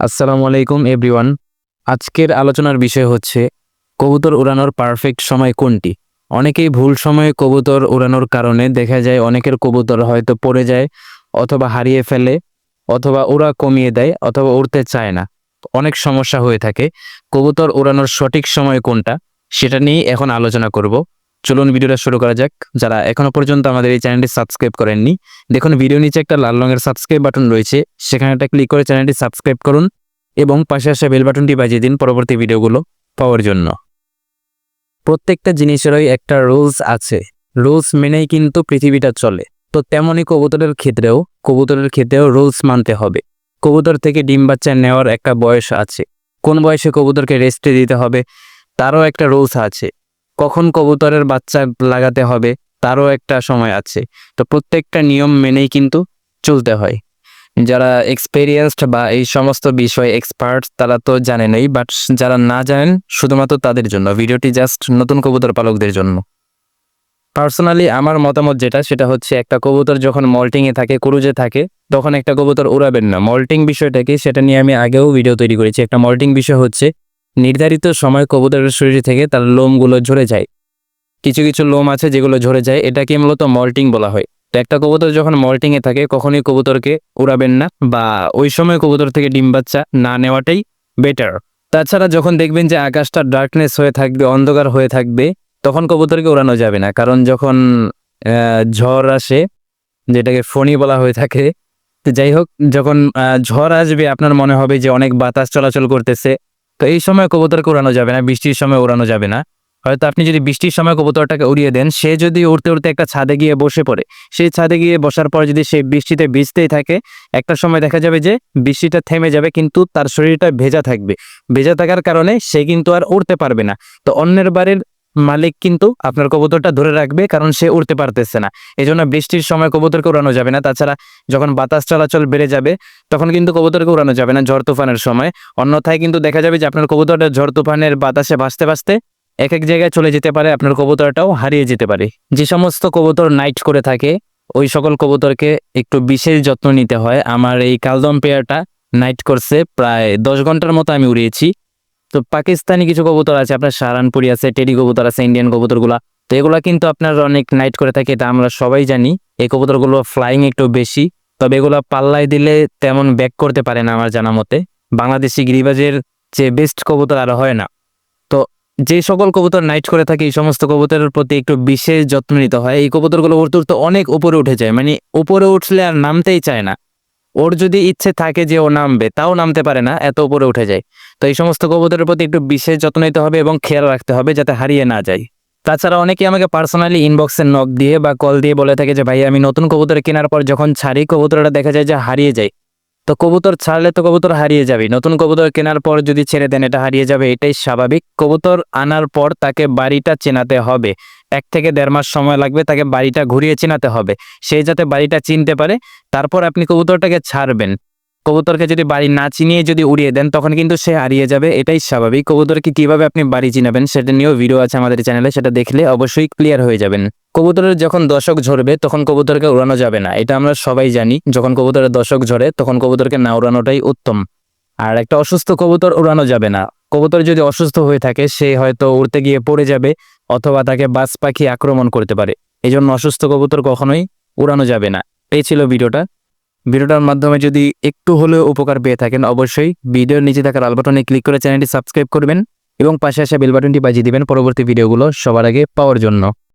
আসসালামু আলাইকুম, এভরিওয়ান। আজকের আলোচনার বিষয় হচ্ছে, কবুতর উড়ানোর পারফেক্ট সময় কোনটি? অনেকেই ভুল সময়ে কবুতর উড়ানোর কারণে দেখা যায় অনেকের কবুতর হয়তো পড়ে যায়, অথবা হারিয়ে ফেলে, অথবা ওরা কমিয়ে দেয়, অথবা উড়তে চায় না। অনেক সমস্যা হয়ে থাকে। কবুতর উড়ানোর সঠিক সময় কোনটা, সেটা নিয়ে এখন আলোচনা করব। চলুন ভিডিওটা শুরু করা যাক। যারা এখনও পর্যন্ত আমাদের এই চ্যানেলটি সাবস্ক্রাইব করেননি, দেখুন ভিডিও নিচে একটা লাল রঙের সাবস্ক্রাইব বাটন রয়েছে। সেখানে একটা ক্লিক করে চ্যানেলটি সাবস্ক্রাইব করুন এবং পাশে আসা বেল বাটনটি বাজিয়ে দিন পরবর্তী ভিডিওগুলো পাওয়ার জন্য। প্রত্যেকটা জিনিসেরই একটা রুলস আছে। রুলস মেনেই কিন্তু পৃথিবীটা চলে। তো তেমনই কবুতরের ক্ষেত্রেও কবুতরের ক্ষেত্রেও রুলস মানতে হবে। কবুতর থেকে ডিম বাচ্চা নেওয়ার একটা বয়স আছে। কোন বয়সে কবুতরকে রেস্টে দিতে হবে? তারও একটা রুলস আছে। কখন কবুতরের বাচ্চা লাগাতে হবে তারও একটা সময় আছে। তো প্রত্যেকটা নিয়ম মেনেই কিন্তু চলতে হয়। যারা এক্সপেরিয়েন্সড বা এই সমস্ত বিষয়ে এক্সপার্ট তারা তো জানেনই বাট যারা না জানেন শুধুমাত্র তাদের জন্য। ভিডিওটি জাস্ট নতুন কবুতর পালকদের জন্য। পার্সোনালি আমার মতামত যেটা, সেটা হচ্ছে একটা কবুতর যখন মল্টিংয়ে থাকে, কুরুজে থাকে, তখন একটা কবুতর উড়াবেন না। মল্টিং বিষয়টা কি, সেটা নিয়ে আমি আগেও ভিডিও তৈরি করেছি। একটা মল্টিং বিষয় হচ্ছে নির্ধারিত সময় কবুতরের শরীর থেকে তার লোমগুলো ঝরে যায়। কিছু কিছু লোম আছে যেগুলো ঝরে যায়, এটাকে মূলত মল্টিং বলা হয়। তো একটা কবুতর যখন মল্টিংয়ে থাকে, কখনোই কবুতরকে উড়াবেন না বা ওই সময় কবুতর থেকে ডিম বাচ্চা না নেওয়াটাই বেটার তাছাড়া যখন দেখবেন যে আকাশটা ডার্কনেস হয়ে থাকবে, অন্ধকার হয়ে থাকবে, তখন কবুতরকে উড়ানো যাবে না। কারণ যখন ঝড় আসে, যেটাকে ফণি বলা হয়ে থাকে, তো যাই হোক, যখন ঝড় আসবে, আপনার মনে হবে যে অনেক বাতাস চলাচল করতেছে তো এই সময় কবুতরকে উড়ানো যাবে না, বৃষ্টির সময় উড়ানো যাবে না। হয়তো আপনি যদি বৃষ্টির সময় কবুতরটাকে উড়িয়ে দেন, সে যদি উড়তে উড়তে একটা ছাদে গিয়ে বসে পড়ে, সেই ছাদে গিয়ে বসার পর যদি সে বৃষ্টিতে ভিজতেই থাকে, একটা সময় দেখা যাবে যে বৃষ্টিটা থেমে যাবে, কিন্তু তার শরীরটা ভেজা থাকবে। ভেজা থাকার কারণে সে কিন্তু আর উড়তে পারবে না। তো অন্যের বাড়ির মালিক কিন্তু আপনার কবুতরটা ধরে রাখবে কারণ সে উড়তে পারতেছে না। এই জন্য বৃষ্টির সময় কবুতরকে উড়ানো যাবে না। তাছাড়া যখন বাতাস চলাচল বেড়ে যাবে, তখন কিন্তু কবুতরকে উড়ানো যাবে না ঝড় তুফানের সময়। অন্যথায় কিন্তু দেখা যাবে যে আপনার কবুতরটা ঝড় তুফানের বাতাসে ভাসতে ভাসতে এক এক জায়গায় চলে যেতে পারে, আপনার কবুতরটাও হারিয়ে যেতে পারে। যে সমস্ত কবুতর নাইট করে থাকে, ওই সকল কবুতরকে একটু বিশেষ যত্ন নিতে হয়। আমার এই কালদম পেয়ারটা নাইট করছে, প্রায় দশ ঘণ্টার মতো আমি উড়িয়েছি। তো পাকিস্তানি কিছু কবুতর আছে, আপনার সাহারানপুরি আছে, টেডি কবুতর আছে, ইন্ডিয়ান কবুতরগুলা। তো এগুলা কিন্তু আপনার অনেক নাইট করে থাকে, এটা আমরা সবাই জানি। এই কবুতরগুলো ফ্লাইং একটু বেশি, তবে এগুলা পাল্লায় দিলে তেমন ব্যাক করতে পারে না আমার জানা মতে। বাংলাদেশি গিরিবাজের যে বেস্ট কবুতর আর হয় না। তো যে সকল কবুতর নাইট করে থাকে, এই সমস্ত কবুতরের প্রতি একটু বিশেষ যত্ন নিতে হয়। এই কবুতরগুলো উঠতে উঠতে অনেক উপরে উঠে যায় মানে উপরে উঠলে আর নামতেই চায় না। ওর যদি ইচ্ছে থাকে যে ও নামবে, তাও নামতে পারে না, এত উপরে উঠে যায়। তো এই সমস্ত কবুতরের প্রতি একটু বিশেষ যত্ন নিতে হবে এবং খেয়াল রাখতে হবে যাতে হারিয়ে না যায়। তাছাড়া অনেকে আমাকে পার্সোনালি ইনবক্সে নক দিয়ে বা কল দিয়ে বলে থাকে যে, ভাই, আমি নতুন কবুতর কেনার পর যখন ছাড়ি, কবুতরটা দেখা যায় যে হারিয়ে যায়। তো কবুতর ছাড়লে তো কবুতর হারিয়ে যাবে। নতুন কবুতর কেনার পর যদি ছেড়ে দেন, এটা হারিয়ে যাবে, এটাই স্বাভাবিক। কবুতর আনার পর তাকে বাড়িটা চেনাতে হবে। এক থেকে দেড় মাস সময় লাগবে তাকে বাড়িটা ঘুরিয়ে চেনাতে হবে। সে যাতে বাড়িটা চিনতে পারে, তারপর আপনি কবুতরটাকে ছাড়বেন। কবুতরকে যদি বাড়ি না চিনিয়ে যদি উড়িয়ে দেন, তখন কিন্তু সে হারিয়ে যাবে, এটাই স্বাভাবিক। কবুতরকে কীভাবে আপনি বাড়ি চিনাবেন, সেটা নিয়েও ভিডিও আছে আমাদের চ্যানেলে সেটা দেখলে অবশ্যই ক্লিয়ার হয়ে যাবেন। কবুতরের যখন দশক ঝরবে, তখন কবুতরকে উড়ানো যাবে না। এটা আমরা সবাই জানি, যখন কবুতরের দশক ঝরে, তখন কবুতরকে না উড়ানোটাই উত্তম। আর একটা অসুস্থ কবুতর উড়ানো যাবে না। কবুতর যদি অসুস্থ হয়ে থাকে, সে হয়তো উড়তে গিয়ে পড়ে যাবে, অথবা তাকে বাজ পাখি আক্রমণ করতে পারে। এই জন্য অসুস্থ কবুতর কখনোই উড়ানো যাবে না। এই ছিল ভিডিওটা। ভিডিওটার মাধ্যমে যদি একটু হলেও উপকার পেয়ে থাকেন, অবশ্যই ভিডিওর নিচে থাকা লাল বাটনে ক্লিক করে চ্যানেলটি সাবস্ক্রাইব করবেন এবং পাশে আসা বেল বাটনটি বাজিয়ে দিবেন পরবর্তী ভিডিওগুলো সবার আগে পাওয়ার জন্য।